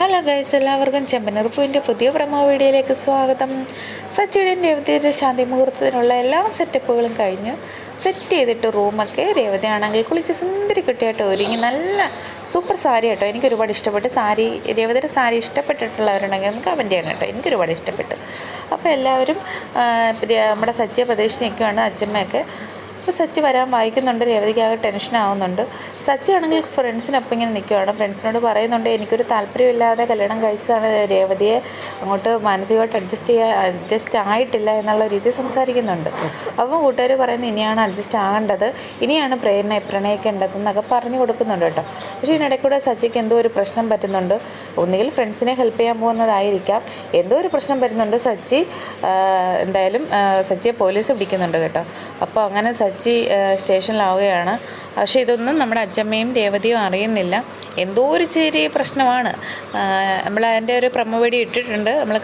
Hello guys എല്ലാവർക്കും ചെമ്പനറുപ്പുവിന്റെ പുതിയ promo വീഡിയോയിലേക്ക് സ്വാഗതം. സച്ചിയുടെയും രേവതിയുടെ ശാന്തി മുഹൂർത്തത്തിനുള്ള എല്ലാ സെറ്റപ്പുകളും കഴിഞ്ഞ്. സെറ്റ് ചെയ്തിട്ട് റൂമൊക്കെ രേവതയാണെങ്കിൽ കുളിച്ച് സുന്ദരി കുട്ടിയായിട്ട് ഒരുങ്ങി നല്ല സൂപ്പർ സാരി കേട്ടോ എനിക്ക് ഒരുപാട് ഇഷ്ടപ്പെട്ട്. സാരി രേവതിയുടെ സാരി ഇഷ്ടപ്പെട്ടിട്ടുള്ളവരുണ്ടെങ്കിൽ നമുക്ക് കമന്റ് ചെയ്യണം കേട്ടോ. എനിക്ക് ഒരുപാട് ഇഷ്ടപ്പെട്ടു. അപ്പോൾ എല്ലാവരും നമ്മുടെ സച്ചിയെ പ്രതീക്ഷിച്ച് അച്ഛമ്മയൊക്കെ. അപ്പോൾ സച്ചി വരാൻ വായിക്കുന്നുണ്ട് രേവതിക്ക് ടെൻഷൻ ആവുന്നുണ്ട്. സച്ചി ആണെങ്കിൽ ഫ്രണ്ട്സിനൊപ്പം ഇങ്ങനെ നിൽക്കുകയാണ് ഫ്രണ്ട്സിനോട് പറയുന്നുണ്ട് എനിക്കൊരു താല്പര്യമില്ലാതെ കല്യാണം കഴിച്ചതാണ് രേവതിയെ അങ്ങോട്ട് മാനസികമായിട്ട് അഡ്ജസ്റ്റ് ചെയ്യാൻ അഡ്ജസ്റ്റ് ആയിട്ടില്ല എന്നുള്ള രീതിയിൽ സംസാരിക്കുന്നുണ്ട്. അപ്പോൾ കൂട്ടുകാർ പറയുന്നത് ഇനിയാണ് അഡ്ജസ്റ്റ് ആകേണ്ടത്. ഇനിയാണ് പ്രേരണ പ്രണയിക്കേണ്ടത് എന്നൊക്കെ പറഞ്ഞു കൊടുക്കുന്നുണ്ട് കേട്ടോ. പക്ഷേ ഇതിനിടയ്ക്കൂടെ സച്ചിക്ക് എന്തോ ഒരു പ്രശ്നം പറ്റുന്നുണ്ട്. ഒന്നുകിൽ ഫ്രണ്ട്സിനെ ഹെൽപ്പ് ചെയ്യാൻ പോകുന്നതായിരിക്കാം. എന്തോ ഒരു പ്രശ്നം പറ്റുന്നുണ്ട്. സച്ചി എന്തായാലും സച്ചിയെ പോലീസ് പിടിക്കുന്നുണ്ട് കേട്ടോ. അപ്പോൾ അങ്ങനെ സച്ചി ആ, സ്റ്റേഷനിലാവുകയാണ്. പക്ഷേ ഇതൊന്നും നമ്മുടെ അച്ചമ്മയും രേവതിയും അറിയുന്നില്ല. എന്തോ ഒരു ചെറിയ പ്രശ്നമാണ്. നമ്മൾ അതിന്റെ ഒരു പ്രമോ ഇട്ടിട്ടുണ്ട്. നമ്മൾ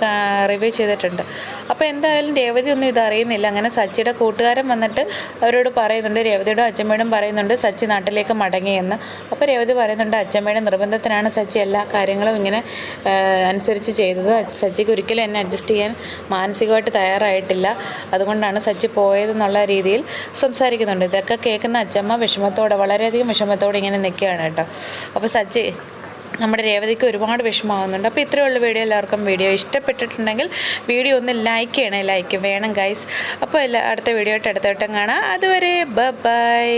റിവ്യൂ ചെയ്തിട്ടുണ്ട്. അപ്പോൾ എന്തായാലും രേവതി ഒന്നും ഇതറിയുന്നില്ല അങ്ങനെ സച്ചിയുടെ കൂട്ടുകാരൻ വന്നിട്ട് അവരോട് പറയുന്നുണ്ട്. രേവതിയോടും അച്ചമ്മയോടും പറയുന്നുണ്ട് സച്ചി നാട്ടിലേക്ക് മടങ്ങിയെന്ന് അപ്പോൾ രേവതി പറയുന്നുണ്ട് അച്ചമ്മയുടെ നിർബന്ധത്തിനാണ് സച്ചി എല്ലാ കാര്യങ്ങളും ഇങ്ങനെ അനുസരിച്ച് ചെയ്തത്. സച്ചിക്ക് ഒരിക്കലും എന്നെ അഡ്ജസ്റ്റ് ചെയ്യാൻ മാനസികമായിട്ട് തയ്യാറായിട്ടില്ല. അതുകൊണ്ടാണ് സച്ചി പോയതെന്നുള്ള രീതിയിൽ സംസാരിക്കുന്നുണ്ട്. ഇതൊക്കെ കേൾക്കുന്ന അച്ചമ്മ വിഷമത്തോടെ വളരെയധികം വിഷമത്തോടെ ഇങ്ങനെ നിൽക്കുകയാണ് കേട്ടോ. അപ്പോൾ സജ്ജി നമ്മുടെ രേവതിക്ക് ഒരുപാട് വിഷമമാകുന്നുണ്ട് അപ്പോൾ ഇത്രയുള്ള വീഡിയോ. എല്ലാവർക്കും വീഡിയോ ഇഷ്ടപ്പെട്ടിട്ടുണ്ടെങ്കിൽ വീഡിയോ ഒന്ന് ലൈക്ക് ചെയ്യണേ ലൈക്ക് വേണം ഗൈസ് അപ്പോൾ എല്ലാ അടുത്ത വീഡിയോ ആയിട്ട് അടുത്ത വട്ടം കാണാം. അതുവരെ ബൈ